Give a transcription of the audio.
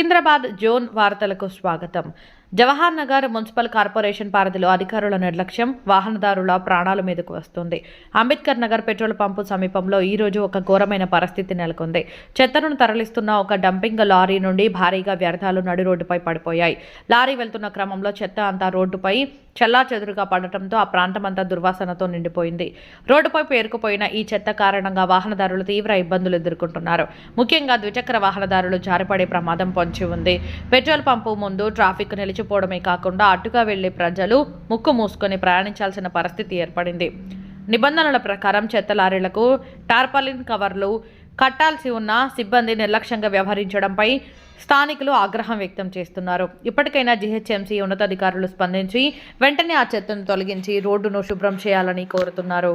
Secunderabad zone వార్తలకు స్వాగతం. Jawahar Nagar municipal corporation పరిధిలో అధికారుల నిర్లక్ష్యం వాహనదారుల ప్రాణాల మీదకు వస్తుంది. అంబేద్కర్ నగర్ పెట్రోల్ పంపు సమీపంలో ఈ రోజు ఒక ఘోరమైన పరిస్థితి నెలకొంది. చెత్తను తరలిస్తున్న ఒక డంపింగ్ లారీ నుండి భారీగా వ్యర్థాలు నడి రోడ్డుపై పడిపోయాయి. లారీ వెళ్తున్న క్రమంలో చెత్త అంతా రోడ్డుపై చెల్లా చెదురుగా పడటంతో ఆ ప్రాంతమంతా దుర్వాసనతో నిండిపోయింది. రోడ్డుపై పేరుకుపోయిన ఈ చెత్త కారణంగా వాహనదారులు తీవ్ర ఇబ్బందులు ఎదుర్కొంటున్నారు. ముఖ్యంగా ద్విచక్ర వాహనదారులు జారిపడే ప్రమాదం పొంచి ఉంది. పెట్రోల్ పంపు ముందు ట్రాఫిక్ నిలిచి నిలిచిపోవడమే కాకుండా అటుగా వెళ్ళే ప్రజలు ముక్కు మూసుకొని ప్రయాణించాల్సిన పరిస్థితి ఏర్పడింది. నిబంధనల ప్రకారం చెత్త లారీలకు టార్పాలిన్ కవర్లు కట్టాల్సి ఉన్న సిబ్బంది నిర్లక్ష్యంగా వ్యవహరించడంపై స్థానికులు ఆగ్రహం వ్యక్తం చేస్తున్నారు. ఇప్పటికైనా జీహెచ్ఎంసీ ఉన్నతాధికారులు స్పందించి వెంటనే ఆ చెత్తను తొలగించి రోడ్డును శుభ్రం చేయాలని కోరుతున్నారు.